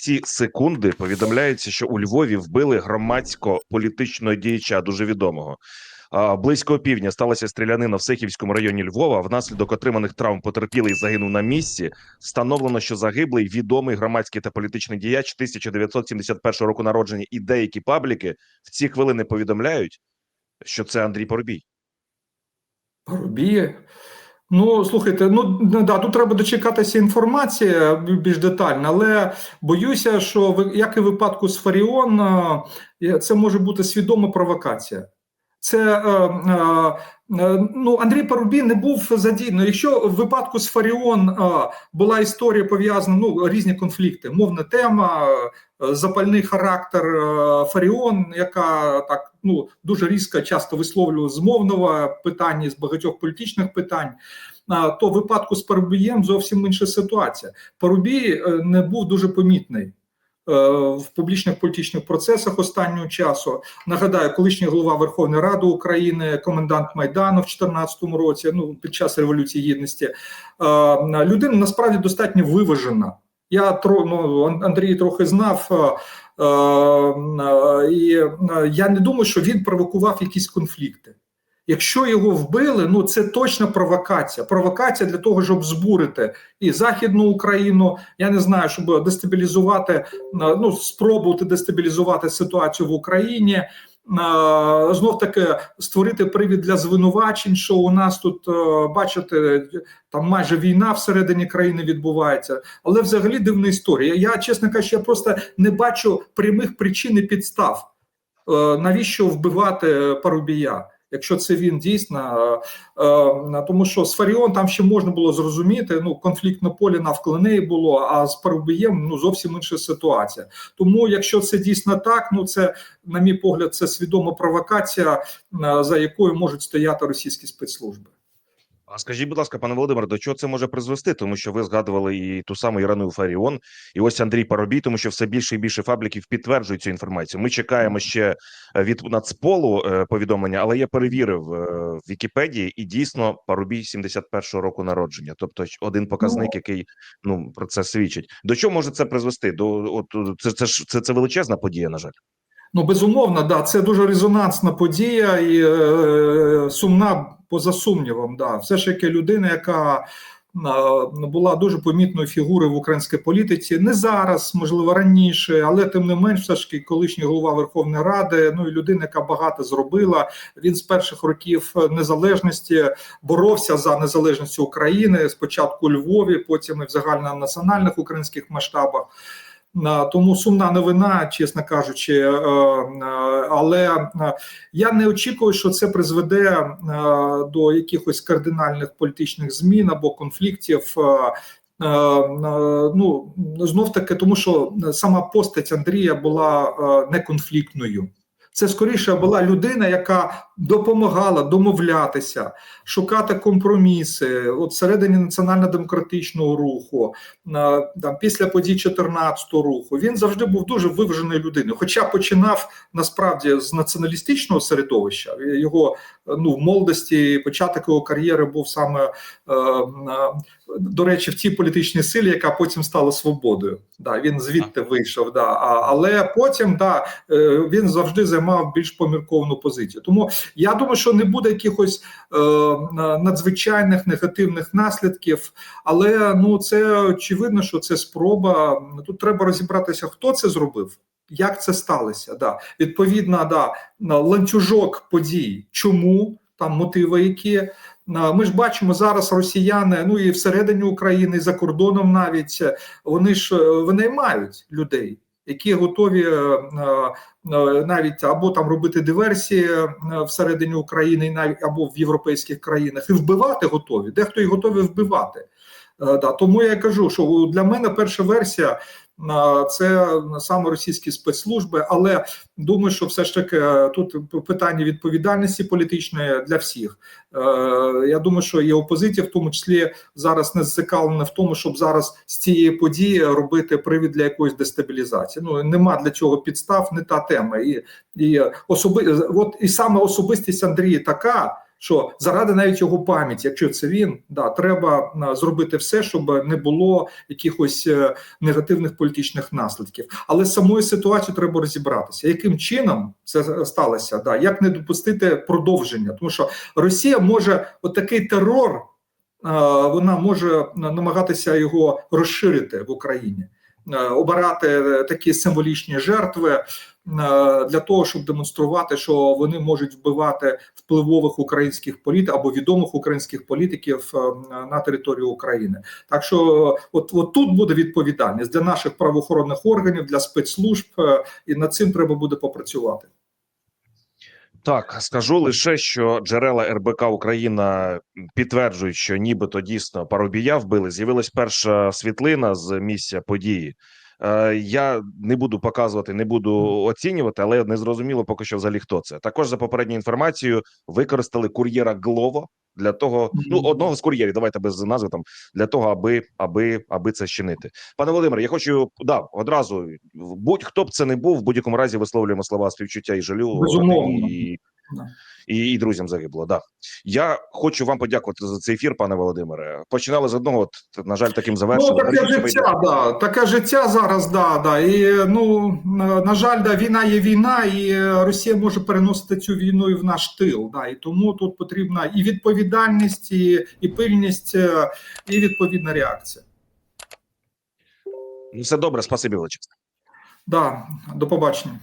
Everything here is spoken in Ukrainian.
ці секунди повідомляється, що у Львові вбили громадсько-політичного діяча, дуже відомого. Близько півдня сталася стрілянина в Сихівському районі Львова. Внаслідок отриманих травм потерпілий загинув на місці. Встановлено, що загиблий відомий громадський та політичний діяч 1971 року народження, і деякі пабліки в ці хвилини повідомляють, що це Андрій Поробій. Парубіє. Ну, слухайте, ну да, тут треба дочекатися інформації більш детальна, але боюся, що як і в випадку з Фаріон, е, це може бути свідома провокація. Це е, е, ну Андрій Парубій не був задійний. Якщо в випадку з Фаріон була історія пов'язана, ну різні конфлікти, мовна тема, запальний характер е, Фаріон, яка так ну дуже різко часто висловлювала з мовного питання, з багатьох політичних питань. То в випадку з Парубієм зовсім інша ситуація. Парубій е, не був дуже помітний е, в публічних політичних процесах останнього часу. Нагадаю, колишній голова Верховної Ради України, комендант Майдану в 2014 році, ну під час революції гідності, людина насправді достатньо виважена. Я ну, Ан- Андрій трохи знав, е, е, і е, я не думаю, що він провокував якісь конфлікти. Якщо його вбили, ну це точно провокація. Провокація для того, щоб збурити і Західну Україну. Я не знаю, щоб дестабілізувати, ну спробувати дестабілізувати ситуацію в Україні. Знов таки створити привід для звинувачень, що у нас тут е, бачите, там майже війна всередині країни відбувається. Але взагалі дивна історія. Я, чесно кажучи, я просто не бачу прямих причин і підстав, е, навіщо вбивати Парубія. Якщо це він дійсно, е, е, тому що з Фаріон там ще можна було зрозуміти. Ну конфлікт на полі навколо неї було, а з Парубієм ну зовсім інша ситуація. Тому, якщо це дійсно так, ну це на мій погляд, це свідома провокація, е, за якою можуть стояти російські спецслужби. А скажіть, будь ласка, пане Володимире, до чого це може призвести? Тому що ви згадували і ту саму Ірану Фаріон, і ось Андрій Парубій, тому що все більше і більше фабриків підтверджують цю інформацію. Ми чекаємо ще е, від Нацполу е, повідомлення, але я перевірив е, в Вікіпедії, і дійсно Парубій 71-го року народження, тобто один показник, який ну про це свідчить. До чого може це призвести? До от це це ж це, це величезна подія, на жаль. Ну, безумовно, да, це дуже резонансна подія і е, сумна поза сумнівом. Да. Все ж таки людина, яка е, була дуже помітною фігурою в українській політиці, не зараз, можливо, раніше, але тим не менш, все ж таки, колишній голова Верховної Ради, ну і людина, яка багато зробила. Він з перших років незалежності боровся за незалежність України спочатку у Львові, потім і в загальнонаціональних українських масштабах. Тому сумна новина, чесно кажучи, е, е, але е, я не очікую, що це призведе до якихось кардинальних політичних змін або конфліктів. Ну знов таки, тому що сама постать Андрія була неконфліктною. Це скоріше була людина, яка допомагала домовлятися, шукати компроміси от всередині національно-демократичного руху, на там після подій 14-го руху. Він завжди був дуже виваженою людиною. Хоча починав насправді з націоналістичного середовища. Його ну в молодості початок його кар'єри був саме е, до речі, в тій політичній силі, яка потім стала свободою. Да, він звідти вийшов. Да, а, але потім да, е, він завжди займав більш помірковану позицію. Тому я думаю, що не буде якихось е, надзвичайних негативних наслідків. Але ну це очевидно, що це спроба. Тут треба розібратися, хто це зробив. Як це сталося? Да. Відповідно, да, ланцюжок подій. Чому там мотиви, які ми ж бачимо зараз росіяни, ну і всередині України, і за кордоном навіть вони ж е, винаймають людей, які готові е, е, навіть або там робити диверсії е, всередині України, навіть або в європейських країнах, і вбивати готові. Дехто і готові вбивати. Да, тому я кажу, що для мене перша версія це саме російські спецслужби, але думаю, що все ж таки е, тут питання відповідальності політичної для всіх. Е, Я думаю, що і опозиція, в тому числі, зараз не зацікавлена в тому, щоб зараз з цієї події робити привід для якоїсь дестабілізації. Ну нема для цього підстав, не та тема. І і особи, от і саме особистість Андрія така. Що заради навіть його пам'яті, якщо це він, да, треба зробити все, щоб не було якихось е, негативних політичних наслідків. Але з самою ситуацією треба розібратися, яким чином це сталося, да, як не допустити продовження, тому що Росія може отакий терор, е, вона може намагатися його розширити в Україні. е, Обирати такі символічні жертви е, для того, щоб демонструвати, що вони можуть вбивати впливових українських політиків або відомих українських політиків е, на території України. Так що, от, от тут буде відповідальність для наших правоохоронних органів, для спецслужб, е, і над цим треба буде попрацювати. Так, скажу лише, що джерела РБК Україна підтверджують, що нібито дійсно Парубія вбили. З'явилась перша світлина з місця події. Е, я не буду показувати, не буду оцінювати, але не зрозуміло поки що взагалі хто це. Також за попередньою інформацією використали кур'єра Глово для того, ну одного з кур'єрів, давайте без назви там для того, аби аби аби це щинити. Пане Володимире, я хочу да одразу будь-хто б це не був, в будь-якому разі висловлюємо слова співчуття і жалю Безумовно. і. І, і друзям загибло. Да я хочу вам подякувати за цей ефір, пане Володимире. Починали з одного, от на жаль, таким Ну, завершенням. таке життя, да, таке життя зараз, да, да. І ну на, на жаль, да, війна є війна, і е, Росія може переносити цю війну і в наш тил. Да, і тому тут потрібна і відповідальність, і, і пильність, е, і відповідна реакція. Ну, все добре, спасибі величезне. Да, до побачення.